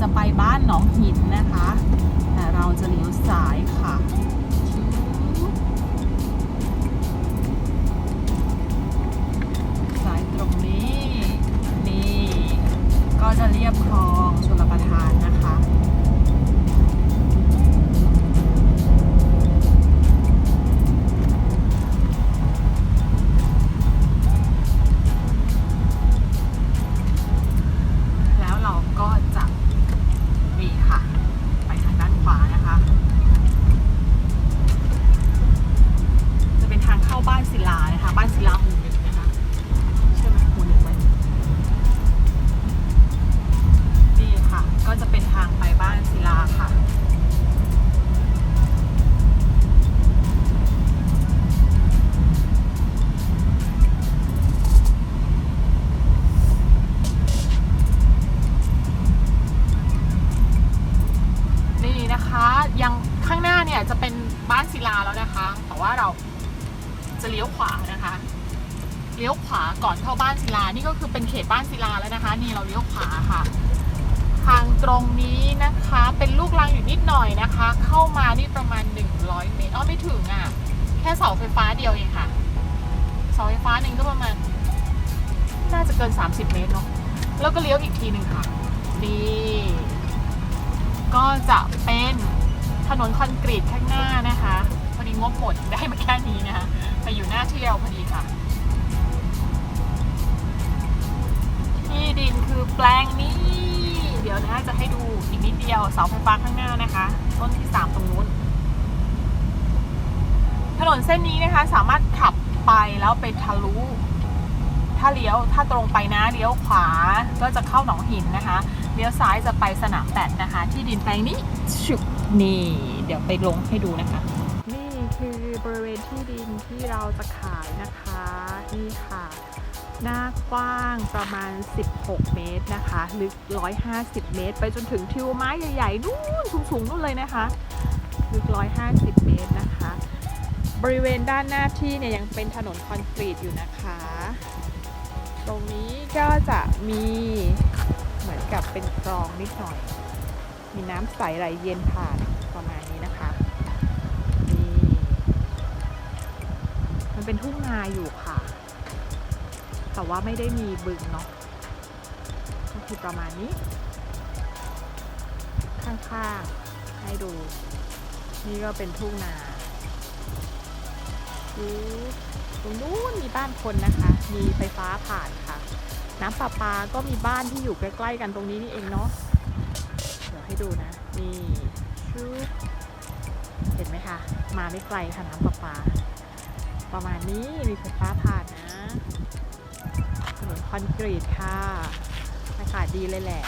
จะไปบ้านหนองหินนะคะ แต่เราจะเลี้ยวซ้ายค่ะซ้ายตรงนี้ นี่ ก็จะเรียบคลองชลประทานนะ่จะเป็นบ้านศิลาแล้วนะคะ แต่ว่าเราจะเลี้ยวขวานะคะ เลี้ยวขวาก่อนเข้าบ้านศิลา นี่ก็คือเป็นเขตบ้านศิลาแล้วนะคะ นี่เราเลี้ยวขวาค่ะ ทางตรงนี้นะคะ เป็นลูกรังอยู่นิดหน่อยนะคะ เข้ามานี่ประมาณ 100 เมตรอ้อไม่ถึงอะ แค่เสาไฟฟ้าเดียวเองค่ะ เสาไฟฟ้าหนึ่งก็ประมาณ น่าจะเกิน 30 เมตรเนาะ แล้วก็เลี้ยวอีกทีหนึ่งค่ะ นี่ ก็จะเป็น ถนนคอนกรีตข้างหน้านะคะพอดีงบหมดได้มาแค่นี้นะคะแต่อยู่หน้าเที่ยวพอดีค่ะ ที่ดินคือแปลงนี้ เดี๋ยวนะจะให้ดูอีกนิดเดียวเสาไฟฟ้าข้างหน้านะคะ ต้นที่3ตรงนู้นถนนเส้นนี้นะคะสามารถขับไปแล้วไปทะลุ ถ้าเลี้ยวถ้าตรงไปนะเลี้ยวขวาก็จะเข้าหนองหินนะคะเลี้ยวซ้ายจะไปสนามแบดนะคะ ที่ดินแปลงนี้ชุบนี่เดี๋ยวไปลงให้ดูนะคะ นี่คือบริเวณที่ดินที่เราจะขายนะคะนี่ค่ะ หน้ากว้างประมาณ 16 เมตรนะคะ ลึก 150 เมตร ไปจนถึงทิวไม้ใหญ่ๆนู่นสูงๆนู่นเลยนะคะลึก 150 เมตรนะคะ บริเวณด้านหน้าที่เนี่ยยังเป็นถนนคอนกรีตอยู่นะคะ ตรงนี้ก็จะมีเหมือนกับเป็นคลองนิดหน่อย มีน้ำใสไหลเย็นผ่านประมาณนี้นะคะนี่มันเป็นทุ่งนาอยู่ค่ะ แต่ว่าไม่ได้มีบึงเนาะก็คือประมาณนี้ ข้างๆให้ดู นี่ก็เป็นทุ่งนาดู ตรงนู้นมีบ้านคนนะคะ มีไฟฟ้าผ่านค่ะ น้ำประปาก็มีบ้านที่อยู่ใกล้ๆกันตรงนี้นี่เองเนาะเดี๋ยวให้ดูนะ นี่ชุบเห็นไหมคะ มาไม่ไกลค่ะน้ำประปา ประมาณนี้มีไฟฟ้าผ่านนะถนนคอนกรีตค่ะ อากาศดีเลยแหละ